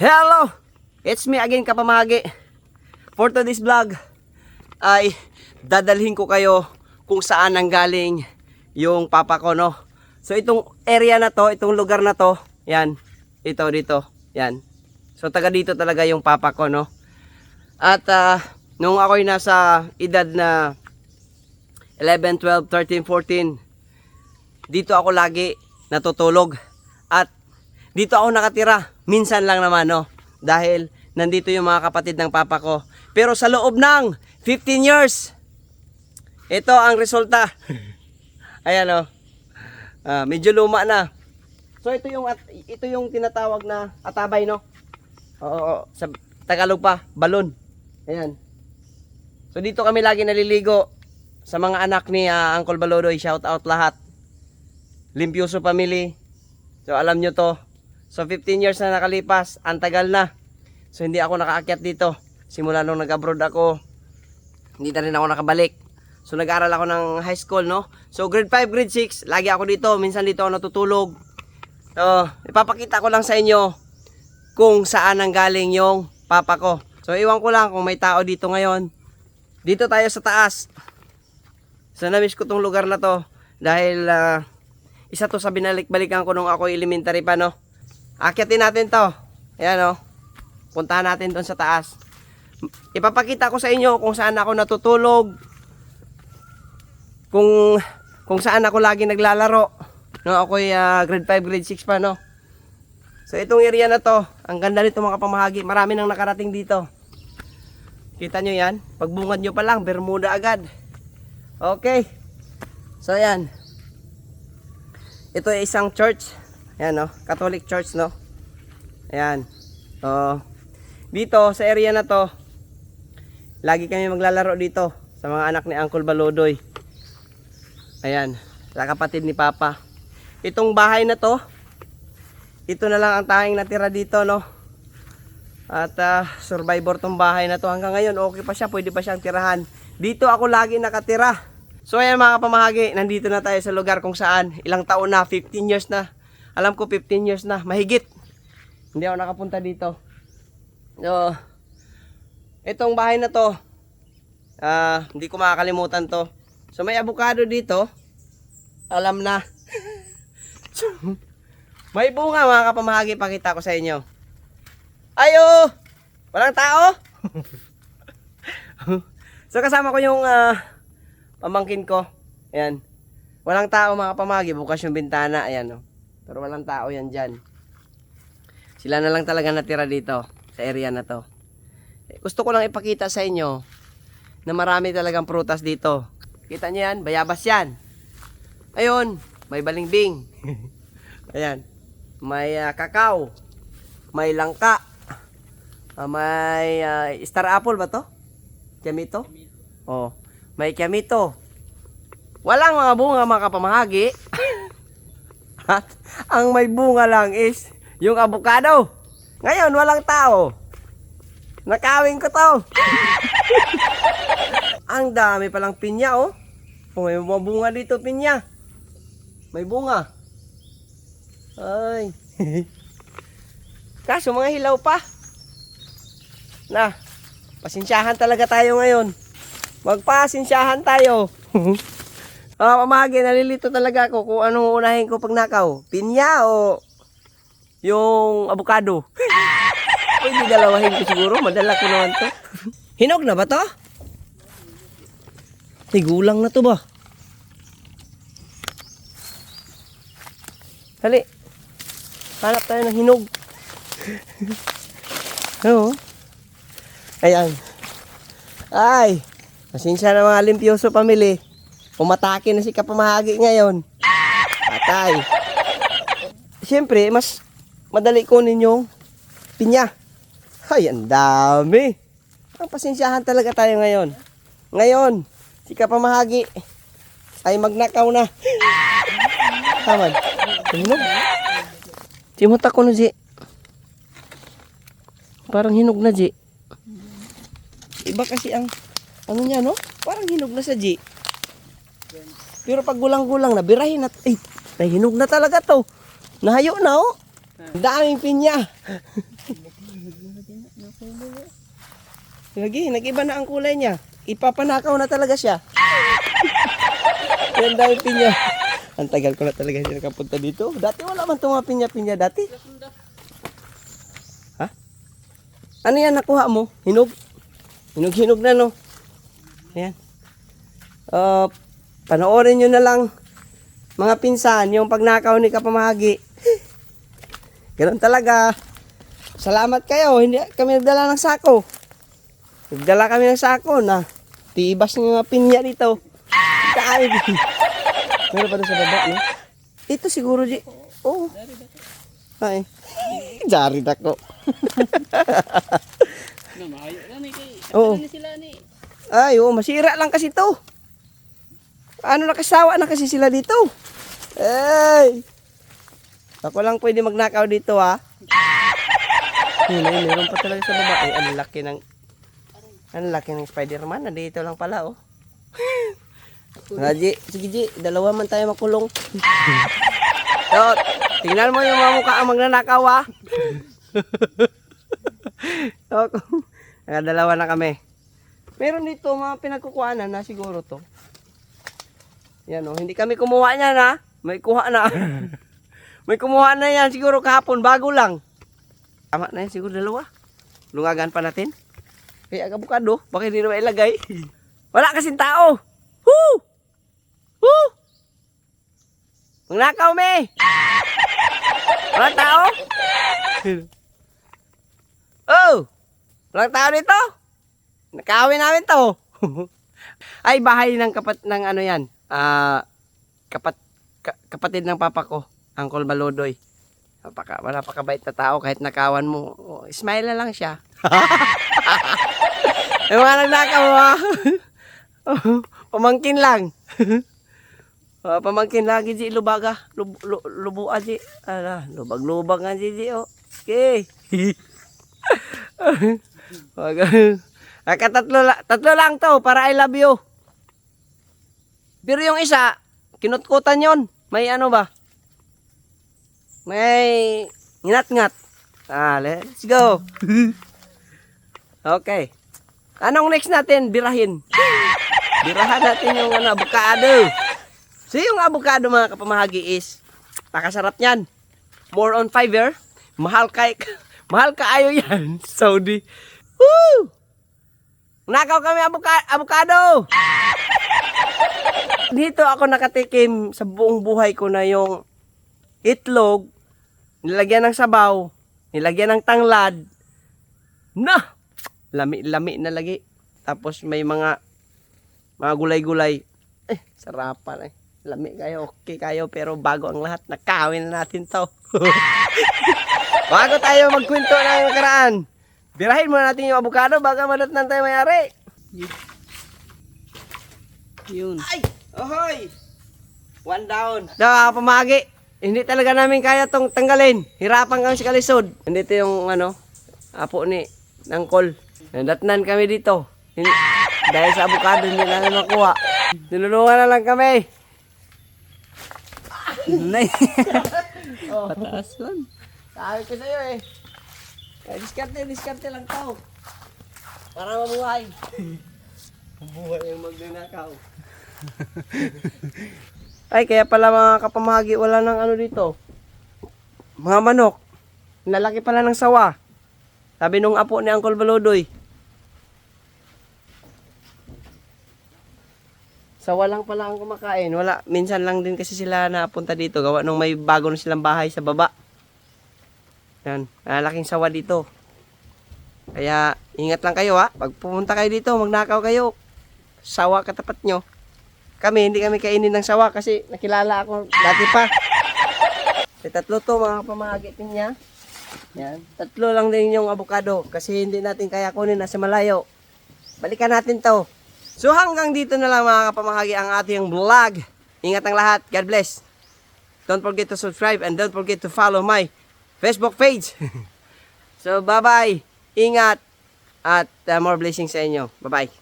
Hello! It's me again, Kapamagi. For today's vlog, ay dadalhin ko kayo kung saan nanggaling yung papa ko, no? So, itong area na to, itong lugar na to, yan, ito dito, yan. So, taga dito talaga yung papa ko, no? At, ah, nung ako'y nasa edad na 11, 12, 13, 14, dito ako lagi natutulog. Dito ako nakatira. Minsan lang naman, no? Dahil nandito yung mga kapatid ng papa ko. Pero sa loob ng 15 years, ito ang resulta. Ayan, no? Ah, medyo luma na. So ito yung at, ito yung tinatawag na atabay, no? Oo, oo. sa Tagalog pa, balon. Ayan. So dito kami lagi naliligo sa mga anak ni ah, Uncle Balodoy. Shout out lahat. Limpyoso family. So alam nyo to. So 15 years na nakalipas, ang tagal na. So hindi ako nakaakyat dito. Simula nung nag-abroad ako, hindi na rin ako nakabalik. So nag-aral ako ng high school, no? So grade 5, grade 6, lagi ako dito. Minsan dito ako natutulog. So, ipapakita ko lang sa inyo kung saan ang galing yung papa ko. So iwan ko lang kung may tao dito ngayon. Dito tayo sa taas. So na-miss ko tong lugar na to dahil ah, isa to sa binalik-balikan ko nung ako elementary pa no. Akyatin natin to. Ayan oh. Puntahan natin doon sa taas. Ipapakita ko sa inyo kung saan ako natutulog. Kung kung saan ako lagi naglalaro. No, ako ay grade 5, grade 6 pa no. So itong area na to, ang ganda nito mga pamahagi. Marami nang nakarating dito. Kita nyo yan? Pagbungad nyo pa lang, Bermuda agad. Okay. So yan. Ito ay isang church. Ayan no, Catholic church no. Ayan. So, dito sa area na to, lagi kami maglalaro dito sa mga anak ni Uncle Balodoy. Ayan, sa kapatid ni Papa. Itong bahay na to, ito na lang ang tanging natira dito no. At ah, survivor tong bahay na to hanggang ngayon okay pa siya, pwede pa siyang tirahan. Dito ako lagi nakatira. So ayan mga kapamahagi, nandito na tayo sa lugar kung saan ilang taon na, 15 years na. Alam ko 15 years na, mahigit. Hindi ako nakapunta dito. So, itong bahay na to, ah, hindi ko makakalimutan to. So may abukado dito. Alam na. may bunga mga kapamahagi, pakita ko sa inyo. Ayo! Walang tao? so kasama ko yung ah, pamangkin ko. Ayan. Walang tao mga pamagi, bukas yung bintana, ayan oh. Pero walang tao yan dyan. Sila na lang talaga natira dito, sa area na to. Eh, Gusto ko lang ipakita sa inyo na marami talagang prutas dito. Kita niyo yan, bayabas yan. Ayun, may balingbing. ayan. May ah, kakao. May langka. Ah, may ah, star apple ba to? Kiamito? Oh, may kiamito. Walang mga bunga mga kapamahagi. At ang may bunga lang is yung avocado. Ngayon, walang tao. Nakawin ko to. ang dami palang pinya, oh. Oh, may mga bunga dito, pinya. May bunga. Ay. Kaso mga hilaw pa. Na, pasensyahan talaga tayo ngayon. Magpasensyahan tayo. Ah, pamahagi, nalilito talaga ako kung anong unahin ko pag nakaw. Pinya o yung avocado. Pwede dalawahin ko siguro, madala ko naman to. Hinog na ba to? Ay, gulang na to ba? Dali. Hanap tayo ng hinog. Oo. Ayan. Ay, pasensya na mga limpyoso pamili. Umatake na si kapamahagi ngayon. Patay. Siyempre, mas madali kunin yung pinya. Ay, ang dami. Ang pasensyahan talaga tayo ngayon. Ngayon, si kapamahagi ay magnakaw na. Taman. Hinog. Timot ako na, Ji. Parang hinog na, Ji. Iba kasi ang, ano niya, no? Parang hinog na sa Ji. Pero pag gulang-gulang na, birahin na, eh, nahinog na talaga to. Nahayo na, oh. Daming pinya. Lagi, nag-iba na ang kulay niya. Ipapanakaw na talaga siya. Yan dahil pinya. Ang tagal ko na talaga siya nakapunta dito. Dati wala man itong mga pinya-pinya dati. Ha? Ano yan nakuha mo? Hinog? Hinog-hinog na no? Ayan. Uh, panoorin nyo na lang mga pinsan yung pagnakaw ni Kapamahagi. Ganun talaga. Salamat kayo. Hindi kami nagdala ng sako. Nagdala kami ng sako na tibas ng mga pinya dito. Kain. Meron pa doon sa baba, no? Ito siguro, di. Oo. Ay. Jarid ako. Na maayo na ni kay. Oo. Ano? Ay, oo, masira lang kasi to. Ano nakasawa na kasi sila dito. Ay! Ako lang pwede magnakaw dito ha. Ayun, meron pa talaga sa baba. Ay, ang laki ng... Ang laki ng Spider-Man. Nandito lang pala oh. Nga, G. Sige, G. Dalawa man tayo makulong. so, tingnan mo yung mga mukha ang magnanakaw ha. so, nakadalawa na kami. Meron dito mga pinagkukuhanan na siguro to. Yan oh, hindi kami kumuha niyan ha. May kuha na. May kumuha na yan siguro kahapon, bago lang. Tama na yan siguro dalawa. Lungagan pa natin. Kaya kabukado, bakit hindi na mailagay? Wala kasing tao. Woo! Woo! Magnakaw me! Wala tao? oh! Walang tao dito? Nakawin namin to. Ay, bahay ng kapat ng ano yan. Ah, kapat ka- kapatid ng papa ko, Uncle Balodoy. Napaka, napakabait na tao kahit nakawan mo. Oh, smile na lang siya. Yung mga nagnakaw ha. pamangkin lang. Oh, pamangkin lagi di lubaga. Lub, lu, lubu aji. Ala, lubag-lubag nga di oh. Okay. Wag. Aka tatlo, la- tatlo lang to para I love you. Pero yung isa, kinutkutan yon. May ano ba? May ngat-ngat. Ah, let's go. okay. Anong next natin? Birahin. Birahan natin yung ano, avocado. So yung avocado mga kapamahagi is, nakasarap niyan. More on fiber. Mahal kay, mahal kaayo yan. Saudi. Woo! Nakaw kami abuka- avocado. Dito ako nakatikim sa buong buhay ko na yung itlog, nilagyan ng sabaw, nilagyan ng tanglad. Na! Lami-lami na lagi. Tapos may mga mga gulay-gulay. Eh, sarapan eh. Lami kayo, okay kayo, pero bago ang lahat, nakawin na natin to. bago tayo magkwento ng nakaraan, birahin muna natin yung avocado, baka madatnan tayo mayari. Yun. Ay! Ohoy! One down. Da, pamagi. Hindi talaga namin kaya tong tanggalin. Hirapan kami sa kalisod. Nandito yung ano, apo ni Nangkol. Nadatnan kami dito. Hindi, dahil sa avocado hindi namin makuha. Tinulungan na lang kami. Nay. Oh. Pataas lang. Sabi ko sa'yo eh. Eh, diskarte, diskarte lang tao. Para mabuhay. Mabuhay ang magnanakaw. Ay, kaya pala mga kapamahagi, wala nang ano dito. Mga manok. Nalaki pala ng sawa. Sabi nung apo ni Uncle Balodoy. Sawa lang pala ang kumakain. Wala, minsan lang din kasi sila napunta dito. Gawa nung may bago na silang bahay sa baba. Yan, malaking sawa dito. Kaya, ingat lang kayo ha. Pag pumunta kayo dito, magnakaw kayo. Sawa katapat nyo. Kami, hindi kami kainin ng sawa kasi nakilala ako dati pa. May tatlo to mga pamagitin niya. Yan. Tatlo lang din yung avocado kasi hindi natin kaya kunin nasa malayo. Balikan natin to. So hanggang dito na lang mga kapamahagi ang ating vlog. Ingat ang lahat. God bless. Don't forget to subscribe and don't forget to follow my Facebook page. so bye-bye. Ingat at uh, more blessings sa inyo. Bye-bye.